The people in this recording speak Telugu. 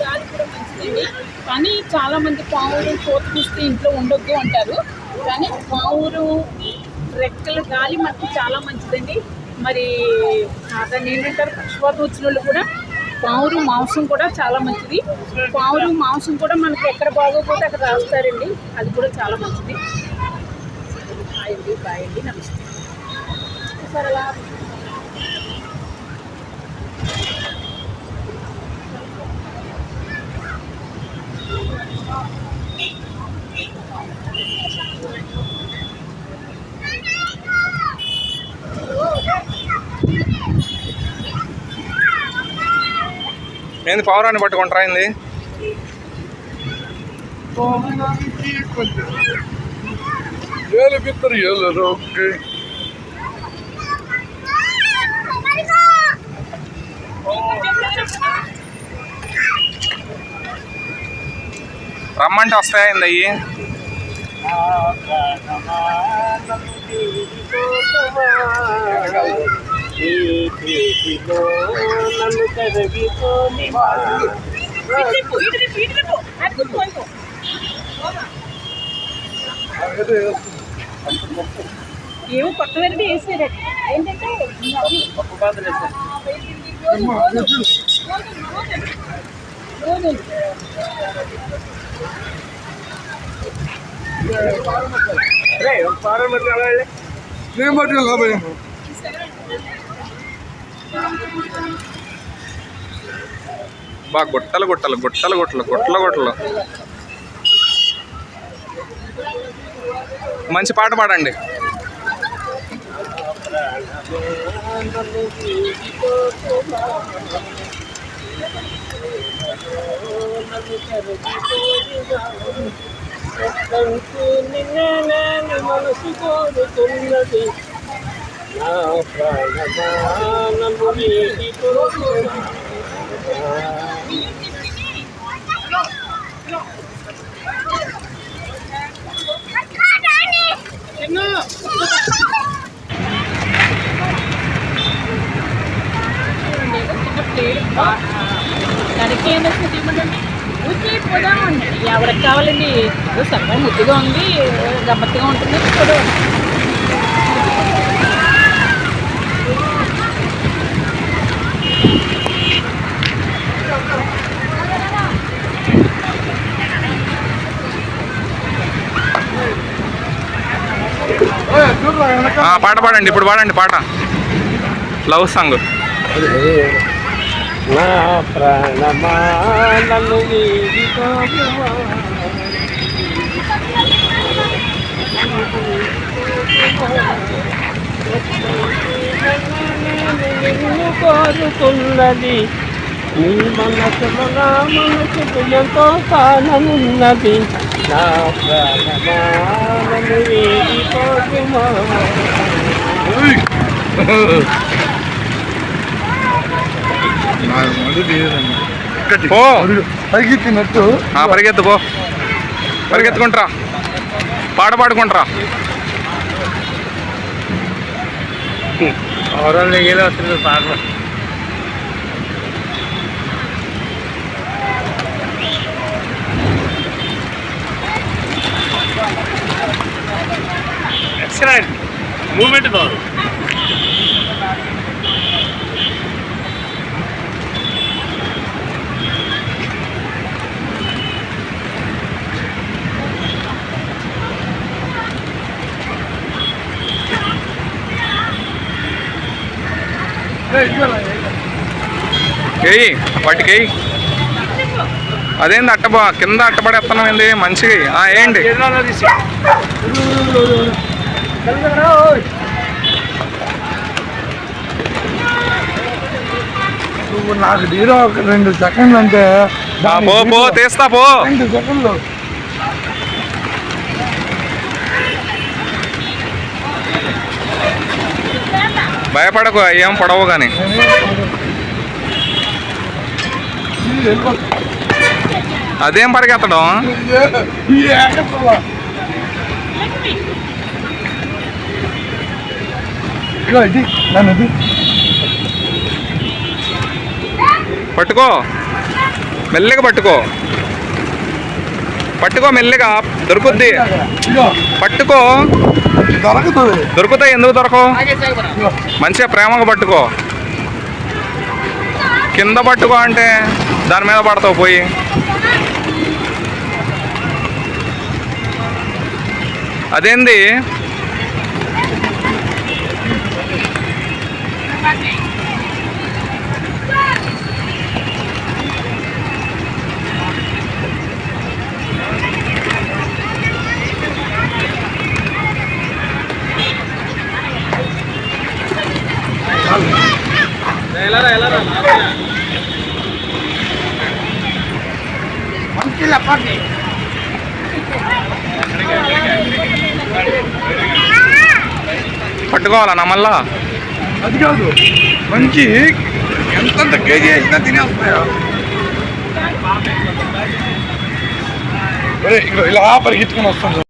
గాలి కూడా మంచిదండి. కానీ చాలామంది పావులు కోత ఇంట్లో ఉండొద్దు అంటారు. కానీ పావులు రెక్కల గాలి మనకి చాలా మంచిదండి. మరి దాన్ని ఏంటంటారు పక్షవాతం వచ్చిన వాళ్ళు కూడా పావులు మాంసం కూడా చాలా మంచిది. పావులు మాంసం కూడా మనకి ఎక్కడ బాగోకపోతే అక్కడ రాస్తారండి. అది కూడా చాలా మంచిది. హాయ్ అండి బాయ్ అండి నమస్తే. సరే అలా ఏంది పవరాన్ని పట్టుకుంటారా ఏంది? ఏళ్ళు బిత్తరు ఏళ్ళు ఓకే రమ్మంటే వస్తాయా ఏంది అయ్యి ఏమో కొత్త వెరైటీ వేసారు ఏంటంటే నేను పట్టుకెళ్ళా భయ బా గుట్టలు గుట్టలు గుట్టలు గుట్టలు గుట్టలు గుట్టలు. మంచి పాట పాడండి. మనసు కోరుతున్నది నా ప్రాణమానము నీటిపోతున్నా. దానికి ఏం వేస్తుంది ఇవ్వమండి ఊరికే పోదాం అన్నాడు ఎవరికి కావాలండి? ఏదో సరదా ముద్దుగా ఉంది గమ్మత్తుగా ఉంటుంది. ఆ, పాట పాడండి. ఇప్పుడు పాడండి పాట. Love song. నా ప్రాణమా నీటిపోతున్నా. నిన్ను నీ మనసులో నా మనసుకు ఎంతో స్థానమున్నది. నా ప్రాణమానము కోరుమా ఓ పైకి తిన్నట్టు ఆ, పరిగెత్తు పో. పరిగెత్తుకుంటారా. పాట పాడుకుంటారా. ఎక్సలెంట్ మూమెంట్ బాగుంది ఏయ్ వాటికి ఏయ్ అదేంది అట్ట బా- కింద అట్టబడేస్తున్నాం ఏంది? మంచిగా ఆ, ఏంటి నాకు తీరా ఒక రెండు సెకండ్లు అంటే పో పో తీస్తా పో. రెండు సెకండ్లు. భయపడకు ఏం పడవు కానీ అదేం పరిగెత్తడం? పట్టుకో. మెల్లిగా పట్టుకో. పట్టుకో మెల్లిగా దొరుకుద్ది. పట్టుకో. దొరకుతుంది. దొరుకుతాయి ఎందుకు దొరకవు? మంచిగా ప్రేమగా పట్టుకో. కింద పట్టుకో అంటే దాని మీద పడతావు పోయి. అదేంది? పట్టుకోవాలా నా మళ్ళా? అది కాదు. మంచి ఎంతంత కేజీ వేసినా తినేస్తున్నాయా ఇలా పరిగెత్తుకుని వస్తాను.